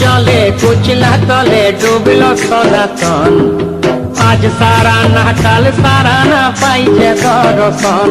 জলে কুচলা তলে ডুবল সনাতন। আজ সারা না কাল সারা না পাইছে দর্শন।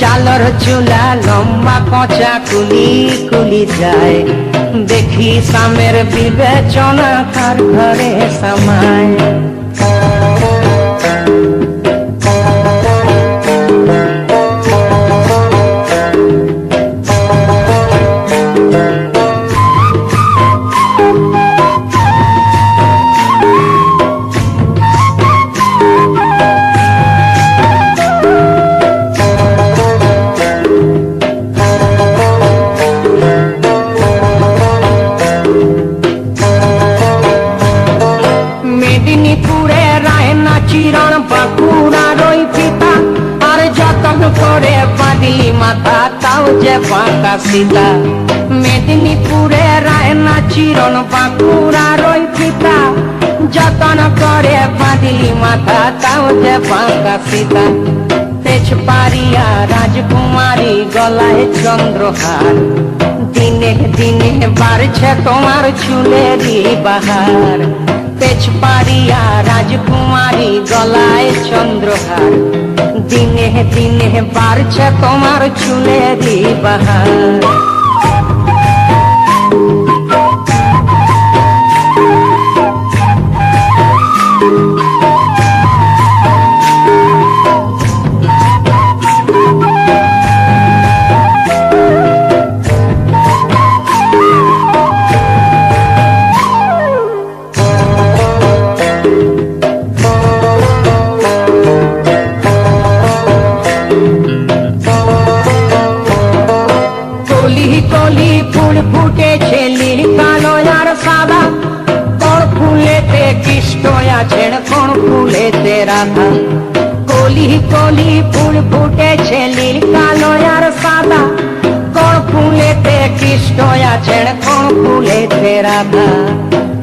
চালর চুলা লম্বা কচা কুলি কুলি যায়। দেখি সামের বিবেচনা কার ঘরে সামায়। চিরণ বাঁকুড়া রই পিতা আর যতন করে বাঁধি মাথা, তাও যে বাঁকা সীতা। মেদিনীপুরে রায়না চিরণ বাঁকুড়া রই পিতা যতন করে বাঁধি মাথা, তাও যে বাঁকা সীতা। তেজ পারিয়া রাজকুমারী গলায় চন্দ্রহার। দিনে দিনে বাড়ছে তোমার চুলেরই বাহার। তেজ পারিয়া রাজকুমারী গলায় চন্দ্রহার। দিনে দিনে বাড়ছে তোমার চুলেরই বাহার ফুল ফুটেছে নীল কালো আর সাদা। কোন ফুলেতে কৃষ্ণ আছেন, কোন ফুলেতে রাধা। কলি কলি ফুল ফুটেছে নীল কালো আর সাদা। কোন ফুলেতে কৃষ্ণ আছেন, কোন ফুলেতে রাধা।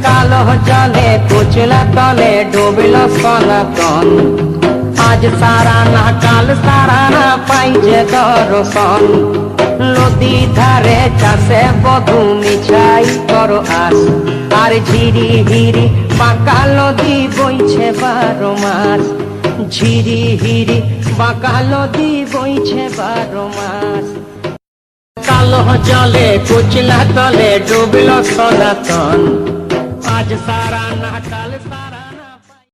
কালো জলে কুচলা তলে ডুবল সনাতন। আজ সারা না, কাল সারা না পাইছে দর্শন। নদী ধারে চাষে বধু মিছাই করো আস আর ঝিরি হিরি পাকা নদী বইছে বারো মাস। ঝিরি হিরি পাকা নদী বইছে বারো মাস। কালো জলে কুচলা তলে ডুবল সনাতন। আজ সারা না কাল সারা